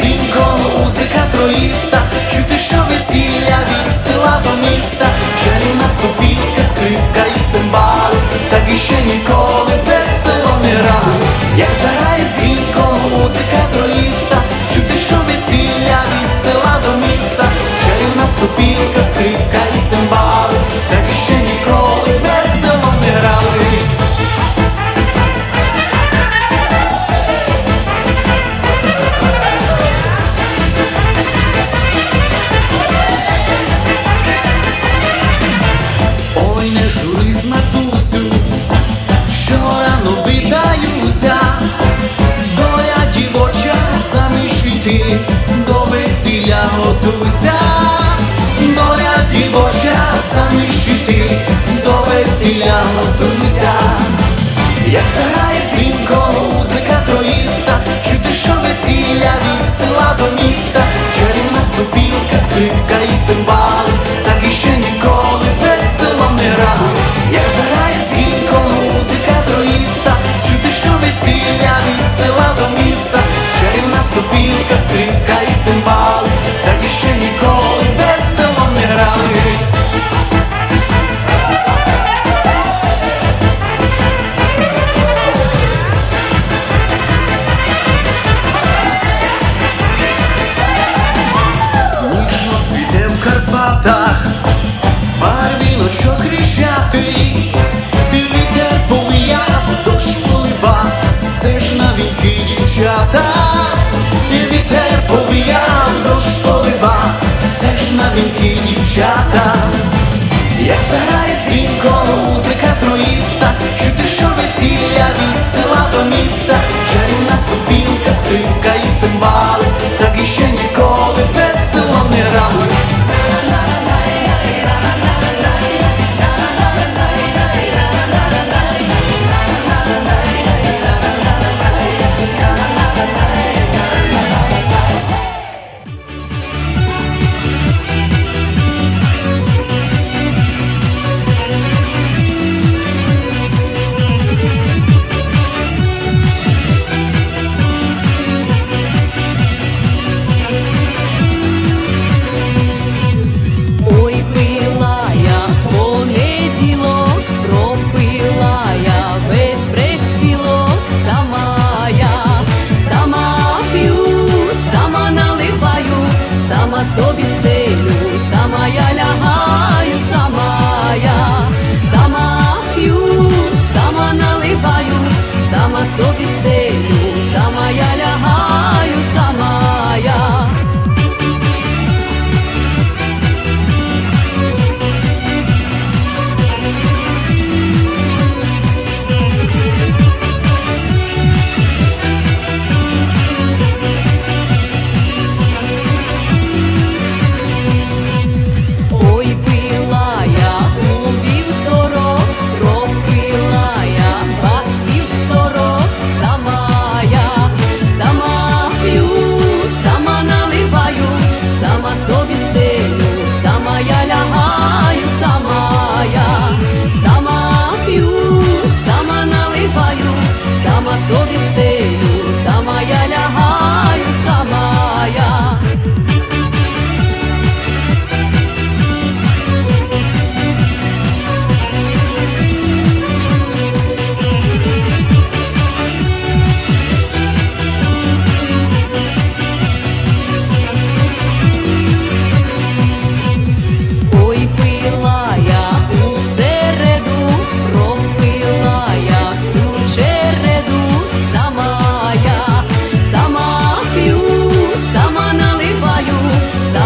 Цінько, музика троїста, чути, що весілля від села до міста, Чарівна сопітка, скрипка і цимбали, так іще ніколи весело не рано, як заграє цвіт.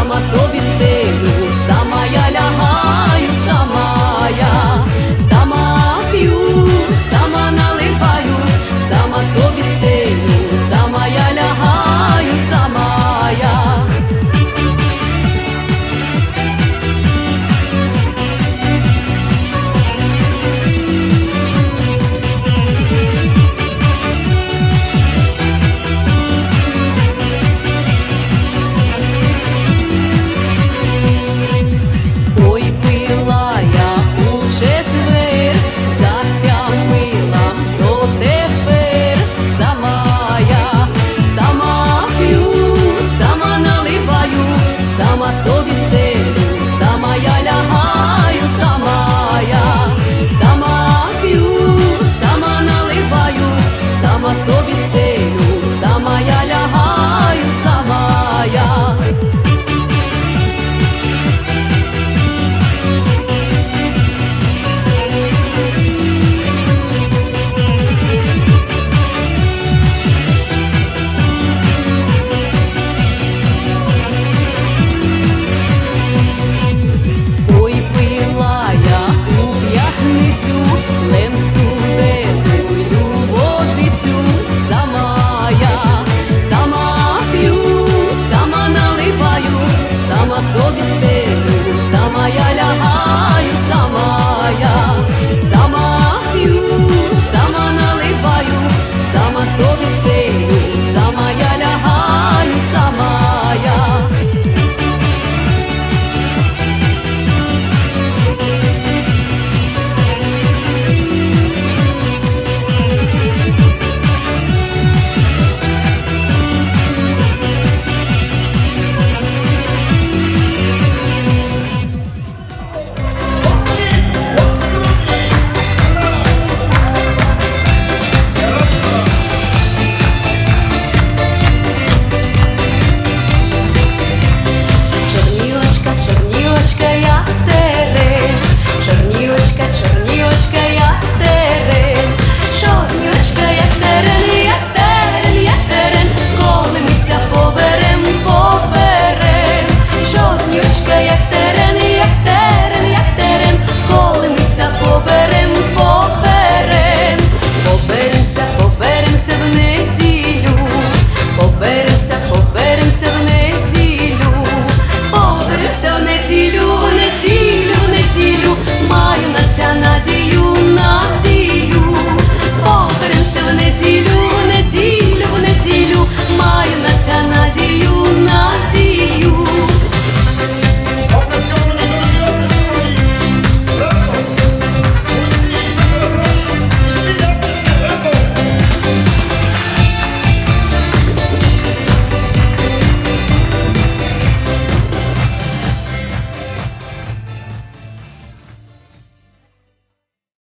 olmasın